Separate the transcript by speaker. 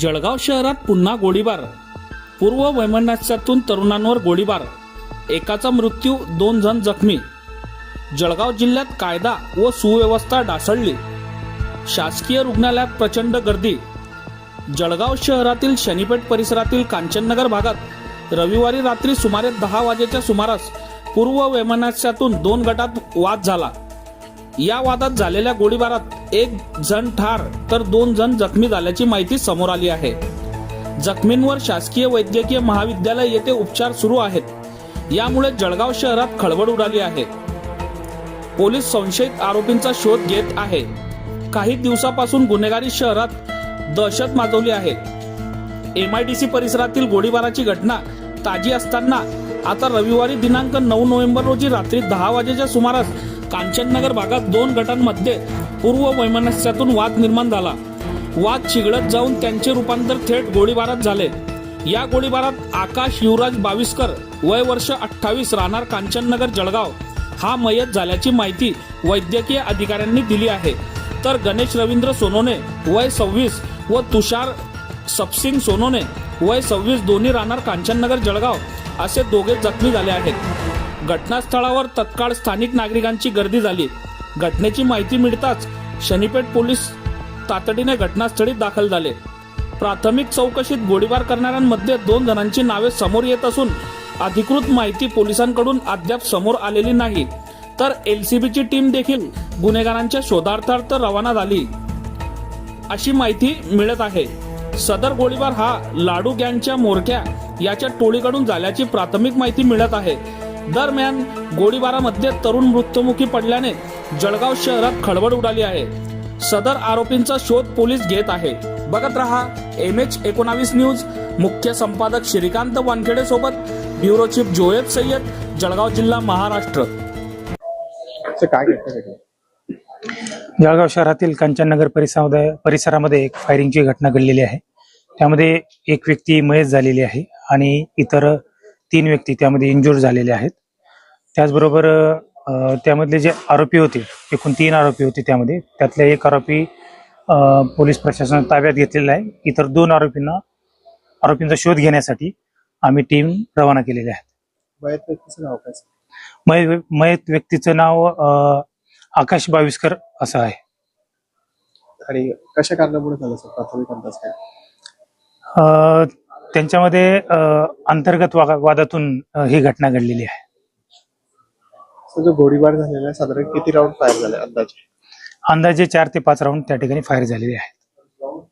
Speaker 1: जळगाव शहरात पुन्हा गोळीबार. पूर्व वैमनस्यातून तरुणांवर गोळीबार. एकाचा मृत्यू दोन जण जखमी. जळगाव जिल्ह्यात कायदा व सुव्यवस्था ढासळली. शासकीय रुग्णालयात प्रचंड गर्दी. जळगाव शहरातील शनीपेठ परिसरातील कांचननगर भागात रविवारी रात्री सुमारे दहा वाजेच्या सुमारास पूर्व वैमनस्यातून दोन गटात वाद झाला. या वादात झालेल्या गोळीबारात एक जण ठार तर दोन जण जखमी झाल्याची माहिती समोर आली आहे. जखमींवर शासकीय वैद्यकीय महाविद्यालय येथे उपचार सुरू आहेत. यामुळे जळगाव शहरात खळबळ उडाली आहे. पोलीस संशयित आरोपींचा शोध घेत आहे. काही दिवसापासून गुन्हेगारी शहरात दहशत माजवली आहे. एमआयडीसी परिसरातील गोळीबाराची घटना ताजी असताना आता रविवारी दिनांक नऊ नोव्हेंबर रोजी रात्री दहा वाजेच्या सुमारास कांचननगर भागात दोन गटांमध्ये पूर्व वैमनस्यातून वाद निर्माण झाला. वाद चिघळत जाऊन त्यांचे रूपांतर थेट गोळीबारात झाले. या गोळीबारात आकाश युवराज बाविस्कर वय वर्ष अठ्ठावीस राहणार कांचननगर जळगाव. हा मयत झाल्याची माहिती वैद्यकीय अधिकाऱ्यांनी दिली आहे. तर गणेश रवींद्र सोनोने वय सव्वीस व तुषार सपसिंग सोनोने वय सव्वीस दोन्ही राहणार कांचननगर जळगाव असे दोघे जखमी झाले आहेत. घटनास्थळावर तत्काळ स्थानिक नागरिकांची गर्दी झाली. घटनेची माहिती मिळताच शनीपेठ पोलीस तातडीने घटनास्थळी दाखल झाले. प्राथमिक चौकशीत गोळीबार करणाऱ्यांमध्ये दोन जणांची नावे समोर येत असून अधिकृत माहिती पोलिसांकडून अद्याप समोर आलेली नाही. तर एल सी बीची टीम देखील गुन्हेगारांच्या शोधार्थार्थ रवाना झाली. अशी माहिती मिळत आहे. सदर गोळीबार हा लाडू गँगच्या मोरक्या याच्या टोळीकडून झाल्याची प्राथमिक माहिती मिळत आहे. दरम्यान गोळीबारामध्ये तरुण मृत्युमुखी पडल्याने जळगाव शहरात खळबळ उडाली आहे. सदर आरोपींचा शोध पोलीस घेत आहे. बघत रहा एम एच एकोणावीस न्यूज. मुख्य संपादक श्रीकांत वानखेडे सोबत ब्युरो चीफ जोयद सय्यद जळगाव जिल्हा महाराष्ट्र.
Speaker 2: जळगाव शहरातील कांचननगर परिसरामध्ये परिसरामध्ये एक फायरिंगची घटना घडलेली आहे. त्यामध्ये एक व्यक्ती मयत झालेली आहे आणि इतर तीन व्यक्ती त्यामध्ये इंजुर्ड झालेले आहेत. त्याचबरोबर त्यामधले जे आरोपी होते एकूण तीन आरोपी होते त्यामध्ये. त्यातले एक आरोपी पोलीस प्रशासनाने ताब्यात घेतलेला आहे. इतर दोन आरोपींना आरोपींचा शोध घेण्यासाठी आम्ही टीम रवाना केलेली आहे
Speaker 3: मयत व्यक्तीचं नाव काय
Speaker 2: मय मयत व्यक्तीचं नाव आकाश बाविस्कर असं आहे.
Speaker 3: आणि कशा कारणामुळे झालं प्राथमिक अंदाज काय?
Speaker 2: त्यांच्यामध्ये अंतर्गत वादातून ही घटना घडलेली आहे.
Speaker 3: जो गोळीबार झालेला आहे साधारण किती राऊंड फायर झाले अंदाजे?
Speaker 2: अंदाजे चार ते पाच राऊंड त्या ठिकाणी फायर झालेले आहेत